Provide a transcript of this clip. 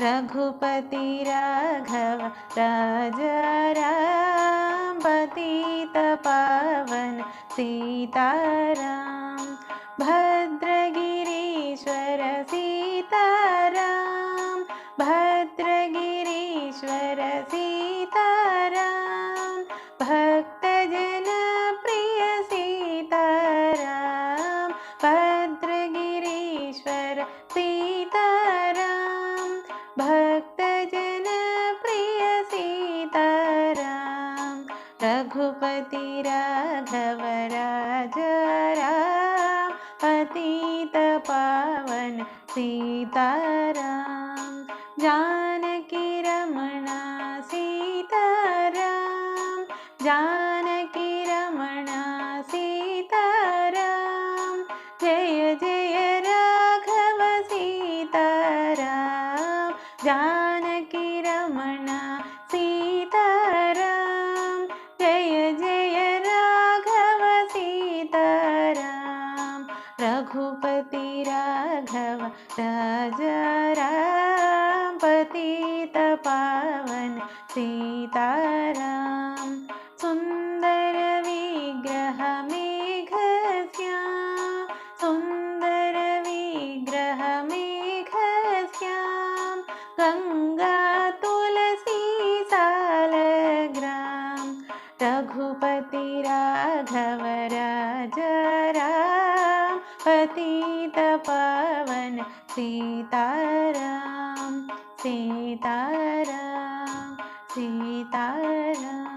रघुपति राघव राज राम पतित पावन सीताराम भद्रगिरीश्वर सीताराम भद्रगिरीश्वर सीताराम रघुपति राघव राज राम पतित पावन सीताराम जानकी रमणा सीताराम जानकी रमणा सीताराम जय जय राघव सीताराम जानकी रघुपति राघव राज राम पतित पावन सीताराम सुन्दर विग्रह मेघस्यां सुन्दर विग्रह मेघस्यां गङ्गा तुलसी सालग्राम रघुपति राघव राज राम पतित पावन सीताराम सीताराम सीताराम